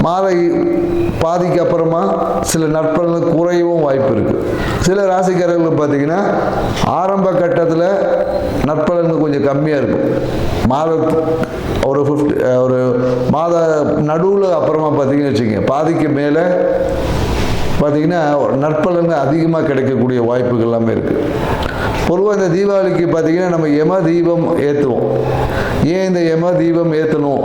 மாத பாதிக்கு அப்புறமா சில நற்பலன்கள் குறையவும் வாய்ப்பு இருக்குது சில ராசிக்காரர்கள் பார்த்தீங்கன்னா ஆரம்ப கட்டத்தில் நற்பலன்கள் கொஞ்சம் கம்மியாக இருக்கும். மாத ஒரு ஃபிஃப்டி ஒரு மாத நடுவில் அப்புறமா பார்த்தீங்கன்னு வச்சுக்கோங்க பாதிக்கு மேலே பார்த்தீங்கன்னா நற்பலன்கள் அதிகமாக கிடைக்கக்கூடிய வாய்ப்புகள் எல்லாமே இருக்குது பொதுவாக இந்த தீபாவளிக்கு பார்த்தீங்கன்னா நம்ம யம தீபம் ஏற்றுவோம் ஏன் இந்த யம தீபம் ஏற்றணும்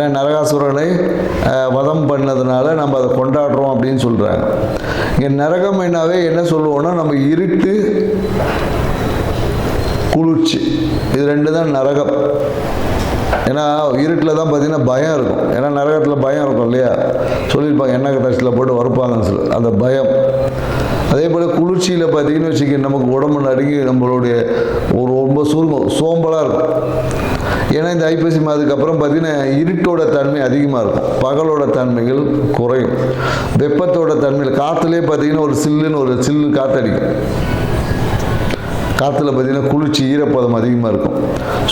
ஏன்னா நரகாசுரனை வதம் பண்ணதுனால நம்ம அதை கொண்டாடுறோம் அப்படின்னு சொல்கிறாங்க இங்கே நரகம் என்னாவே என்ன சொல்லுவோம்னா நம்ம இருட்டு குளிர்ச்சி. இது ரெண்டு தான் நரகம். ஏன்னா இருட்டில் தான் பார்த்தீங்கன்னா பயம் இருக்கும். ஏன்னா நரகத்தில் பயம் இருக்கும் இல்லையா? சொல்லியிருப்பாங்க எண்ணெய் டஸ்ட்டில் போட்டு வறுப்பாங்கன்னு சொல்லி. அந்த பயம். அதே போல் குளிர்ச்சியில் பார்த்தீங்கன்னு வச்சுக்க நமக்கு உடம்பு நடுங்கி நம்மளுடைய ஒரு ரொம்ப சுருங்கும். சோம்பலாக இருக்கும். ஏன்னா இந்த ஐப்பசி மாதத்துக்கு அப்புறம் பார்த்தீங்கன்னா இருட்டோட தன்மை அதிகமாக இருக்கும். பகலோட தன்மைகள் குறையும். வெப்பத்தோட தன்மைகள் காற்றுலேயே பார்த்தீங்கன்னா ஒரு சில்லுன்னு ஒரு சில்லு காற்றடிக்கும் காற்றுல பார்த்தீங்கன்னா குளிர்ச்சி ஈரப்பதம் அதிகமாக இருக்கும்.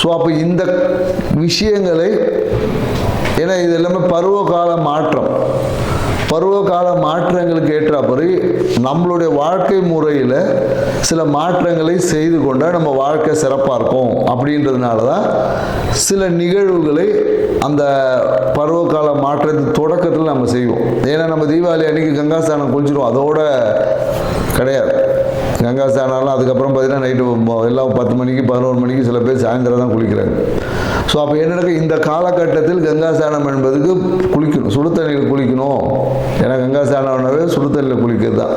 ஸோ அப்போ இந்த விஷயங்களை ஏன்னா இது எல்லாமே பருவகால மாற்றம். பருவகால மாற்றங்களுக்கு ஏற்றாப்படி நம்மளுடைய வாழ்க்கை முறையில் சில மாற்றங்களை செய்து கொண்டால் நம்ம வாழ்க்கை சிறப்பாக இருக்கும் அப்படின்றதுனால தான் சில நிகழ்வுகளை அந்த பருவகால மாற்றத்தின் தொடக்கத்தில் நம்ம செய்வோம். ஏன்னா நம்ம தீபாவளி அன்னைக்கு கங்காஸ்தானம் குளிச்சிருவோம். அதோட கிடையாது. கங்கா ஸ்நானம்லாம் அதுக்கப்புறம் பார்த்தீங்கன்னா நைட்டு எல்லாம் பத்து மணிக்கு பதினோரு மணிக்கு சில பேர் சாயந்தரம் தான் குளிக்கிறாங்க. ஸோ அப்போ என்ன நடக்கும் இந்த காலகட்டத்தில் கங்கா ஸ்நானம் என்பதுக்கு குளிக்கணும். சுடு தண்ணியில் குளிக்கணும். ஏன்னா கங்கா ஸ்நானம்னாவே சுடு தண்ணியில் குளிக்கிறது தான்.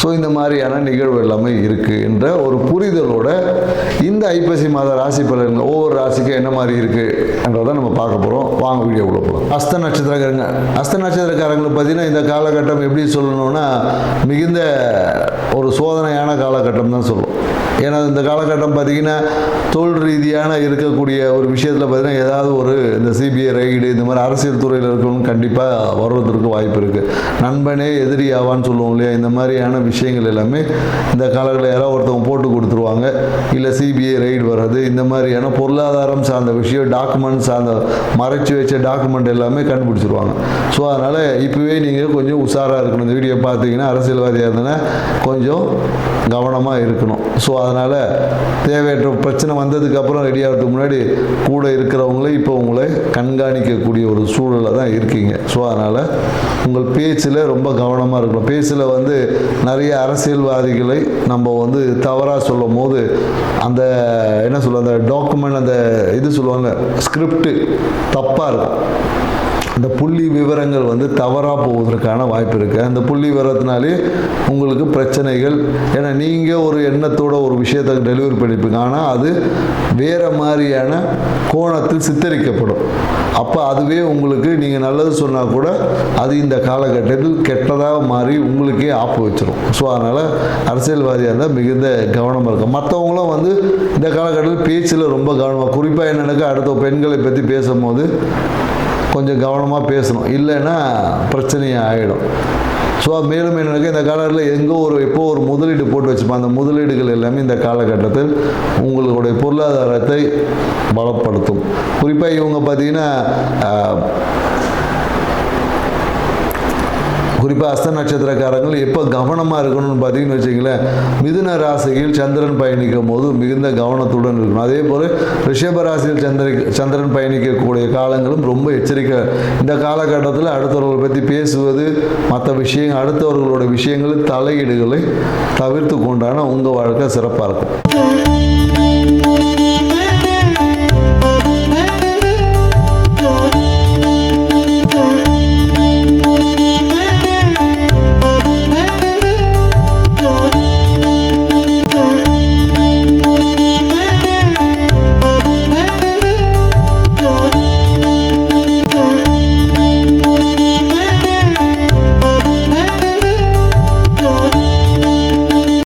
ஸோ இந்த மாதிரியான நிகழ்வு எல்லாமே இருக்குது என்ற ஒரு புரிதலோட இந்த ஐப்பசி மாத ராசி பலன் ஒவ்வொரு ராசிக்கும் என்ன மாதிரி இருக்குன்றதை நம்ம பார்க்க போகிறோம் வாங்க வீடியோ உள்ள போகிறோம் அஸ்த நட்சத்திரக்காரங்க. அஸ்த நட்சத்திரக்காரங்களுக்கு பார்த்தீங்கன்னா இந்த காலகட்டம் எப்படி சொல்லணும்னா மிகுந்த ஒரு சோதனையான காலகட்டம் தான் சொல்லுவோம். ஏன்னா இந்த காலகட்டம் பார்த்தீங்கன்னா தொழில் ரீதியான இருக்கக்கூடிய ஒரு விஷயத்தில் பார்த்தீங்கன்னா ஏதாவது ஒரு இந்த சிபிஐ ரைடு இந்த மாதிரி அரசியல் துறையில் இருக்கணும் கண்டிப்பாக வர்றதுக்கு வாய்ப்பு இருக்குது நண்பனே எதிரி ஆவான்னு சொல்லுவோம் இல்லையா? இந்த மாதிரியான விஷயங்கள் எல்லாமே இந்த காலங்களில் யாராவது ஒருத்தவங்க போட்டு கொடுத்துருவாங்க. இல்லை சிபிஐ ரைடு வர்றது இந்த மாதிரியான பொருளாதாரம் சார்ந்த விஷயம் டாக்குமெண்ட் சார்ந்த மறைச்சு வச்ச டாக்குமெண்ட் எல்லாமே கண்டுபிடிச்சிருவாங்க. ஸோ அதனால் இப்போவே நீங்கள் கொஞ்சம் உஷாராக இருக்கணும். இந்த வீடியோ பார்த்தீங்கன்னா அரசியல்வாதியாக இருந்தனா கொஞ்சம் கவனமாக இருக்கணும். ஸோ அதனால் தேவையற்ற பிரச்சனை வந்ததுக்கப்புறம் ரெடி ஆகிறதுக்கு முன்னாடி கூட இருக்கிறவங்களே இப்போ உங்களை கண்காணிக்கக்கூடிய ஒரு சூழலில் தான் இருக்கீங்க. ஸோ அதனால் உங்கள் பேச்சில் ரொம்ப கவனமாக இருக்கணும். பேச்சில் வந்து நிறைய நிறைய அரசியல்வாதிகளை நம்ம வந்து தவறாக சொல்லும் போது அந்த என்ன சொல்லுவாங்க அந்த டாக்குமெண்ட் அந்த இது சொல்லுவாங்க ஸ்கிரிப்டு தப்பாக இருக்கும். இந்த புள்ளி விவரங்கள் வந்து தவறாக போவதற்கான வாய்ப்பு இருக்குது அந்த புள்ளி விவரத்தினாலே உங்களுக்கு பிரச்சனைகள். ஏன்னா நீங்கள் ஒரு எண்ணத்தோட ஒரு விஷயத்தை டெலிவரி பண்ணிப்பீங்க. ஆனால் அது வேறு மாதிரியான கோணத்தில் சித்தரிக்கப்படும். அப்போ அதுவே உங்களுக்கு நீங்கள் நல்லது சொன்னால் கூட அது இந்த காலகட்டத்தில் கெட்டதாக மாறி உங்களுக்கே ஆப்பு வச்சிடும் ஸோ அதனால் அரசியல்வாதியாக இருந்தால் மிகுந்த கவனமாக இருக்கும் மற்றவங்களும் வந்து இந்த காலகட்டத்தில் பேச்சில் ரொம்ப கவனமாக குறிப்பாக என்னென்னாக்கா அடுத்த பெண்களை பற்றி பேசும்போது கொஞ்சம் கவனமாக பேசணும். இல்லைன்னா பிரச்சனையாக ஆகிடும் ஸோ மேலும் எனக்கு இந்த காலத்தில் எங்கே ஒரு எப்போ ஒரு முதலீடு போட்டு வச்சுப்போம் அந்த முதலீடுகள் எல்லாமே இந்த காலகட்டத்தில் உங்களுடைய பொருளாதாரத்தை பலப்படுத்தும். குறிப்பாக இவங்க பார்த்தீங்கன்னா குறிப்பாக அஸ்த நட்சத்திரக்காரங்கள் எப்போ கவனமாக இருக்கணும்னு பார்த்தீங்கன்னு வச்சிங்களேன் மிதுன ராசியில் சந்திரன் பயணிக்கும் போது மிகுந்த கவனத்துடன் இருக்கணும். அதே போல் ரிஷப ராசியில் சந்திர சந்திரன் பயணிக்கக்கூடிய காலங்களும் ரொம்ப எச்சரிக்கை. இந்த காலகட்டத்தில் அடுத்தவர்களை பற்றி பேசுவது மற்ற விஷயங்கள் அடுத்தவர்களோட விஷயங்களில் தலையீடுகளை தவிர்த்து கொண்டான உங்கள் வாழ்க்கை சிறப்பாக இருக்கும்.